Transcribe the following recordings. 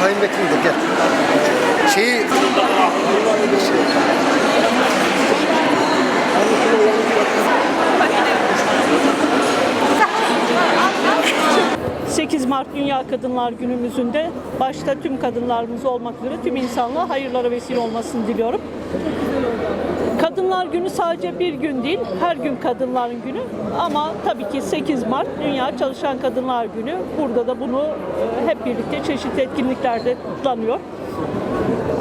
Sayın Vekilim de gel. Şeyi... Şey, 8 Mart Dünya Kadınlar Günümüzün de başta tüm kadınlarımız olmak üzere tüm insanlığa hayırlara vesile olmasını diliyorum. Kadınlar Günü sadece bir gün değil, her gün Kadınların Günü. Ama tabii ki 8 Mart Dünya Çalışan Kadınlar Günü. Burada da bunu e, hep birlikte çeşitli etkinliklerde kutlanıyor.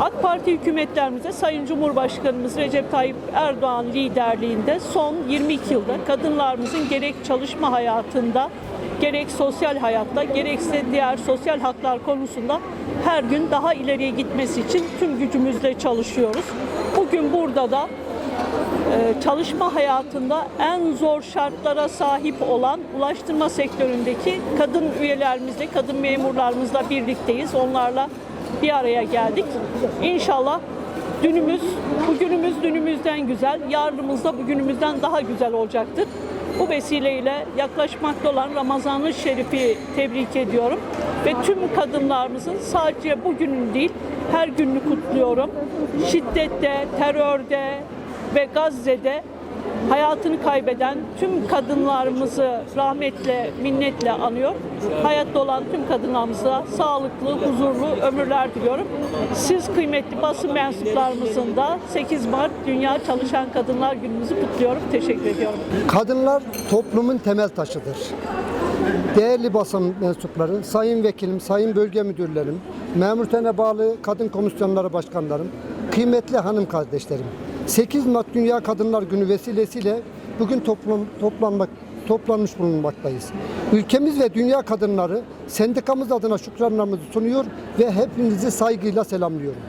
AK Parti hükümetlerimize Sayın Cumhurbaşkanımız Recep Tayyip Erdoğan liderliğinde son 22 yılda kadınlarımızın gerek çalışma hayatında, gerek sosyal hayatta, gerekse diğer sosyal haklar konusunda her gün daha ileriye gitmesi için tüm gücümüzle çalışıyoruz. Bugün burada da çalışma hayatında en zor şartlara sahip olan ulaştırma sektöründeki kadın üyelerimizle, kadın memurlarımızla birlikteyiz. Onlarla bir araya geldik. İnşallah dünümüz, bugünümüz dünümüzden güzel, yarınımız da bugünümüzden daha güzel olacaktır. Bu vesileyle yaklaşmakta olan Ramazan-ı Şerif'i tebrik ediyorum. Ve tüm kadınlarımızın sadece bugünün değil, her gününü kutluyorum. Şiddette, terörde ve Gazze'de hayatını kaybeden tüm kadınlarımızı rahmetle, minnetle anıyor. Hayatta olan tüm kadınlarımıza sağlıklı, huzurlu ömürler diliyorum. Siz kıymetli basın mensuplarımızın da 8 Mart Dünya Çalışan Kadınlar Günümüzü kutluyorum. Teşekkür ediyorum. Kadınlar toplumun temel taşıdır. Değerli basın mensupları, sayın vekilim, sayın bölge müdürlerim, memurtene bağlı kadın komisyonları başkanlarım, kıymetli hanım kardeşlerim. 8 Mart Dünya Kadınlar Günü vesilesiyle bugün toplam, toplanmak, toplanmış bulunmaktayız. Ülkemiz ve dünya kadınları sendikamız adına şükranlarımızı sunuyor ve hepinizi saygıyla selamlıyorum.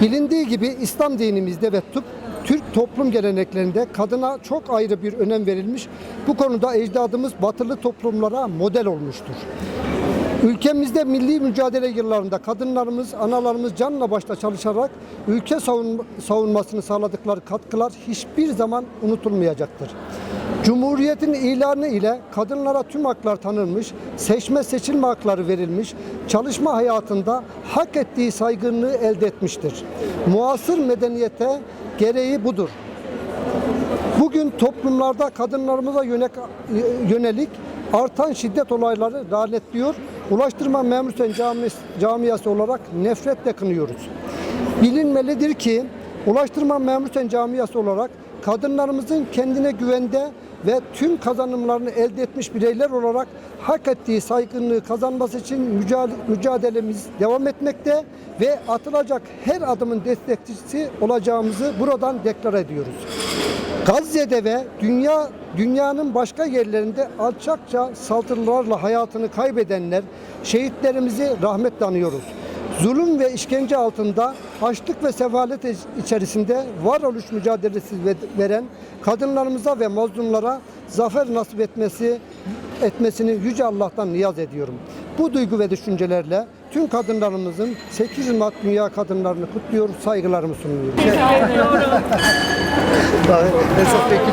Bilindiği gibi İslam dinimizde ve tıp Türk toplum geleneklerinde kadına çok ayrı bir önem verilmiş. Bu konuda ecdadımız batılı toplumlara model olmuştur. Ülkemizde milli mücadele yıllarında kadınlarımız, analarımız canla başla çalışarak ülke savun- savunmasını sağladıkları katkılar hiçbir zaman unutulmayacaktır. Cumhuriyetin ilanı ile kadınlara tüm haklar tanınmış, seçme seçilme hakları verilmiş, çalışma hayatında hak ettiği saygınlığı elde etmiştir. Muasır medeniyete gereği budur. Bugün toplumlarda kadınlarımıza yönelik artan şiddet olayları lanetliyor. Ulaştırma Memur Sen Camiası, Camiası olarak nefretle kınıyoruz. Bilinmelidir ki Ulaştırma Memur Sen Camiası olarak kadınlarımızın kendine güvende ve tüm kazanımlarını elde etmiş bireyler olarak hak ettiği saygınlığı kazanması için mücadele- mücadelemiz devam etmekte ve atılacak her adımın destekçisi olacağımızı buradan deklar ediyoruz. Gazze'de ve dünya dünyanın başka yerlerinde alçakça saldırılarla hayatını kaybedenler, şehitlerimizi rahmetle anıyoruz. Zulüm ve işkence altında açlık ve sefalet içerisinde varoluş mücadelesi ve- veren kadınlarımıza ve mazlumlara zafer nasip etmesi etmesini yüce Allah'tan niyaz ediyorum. Bu duygu ve düşüncelerle tüm kadınlarımızın 8 Mart Dünya Kadınlarını kutluyor, saygılarımı sunuyorum. Teşekkür ediyorum. Esas vekilimiz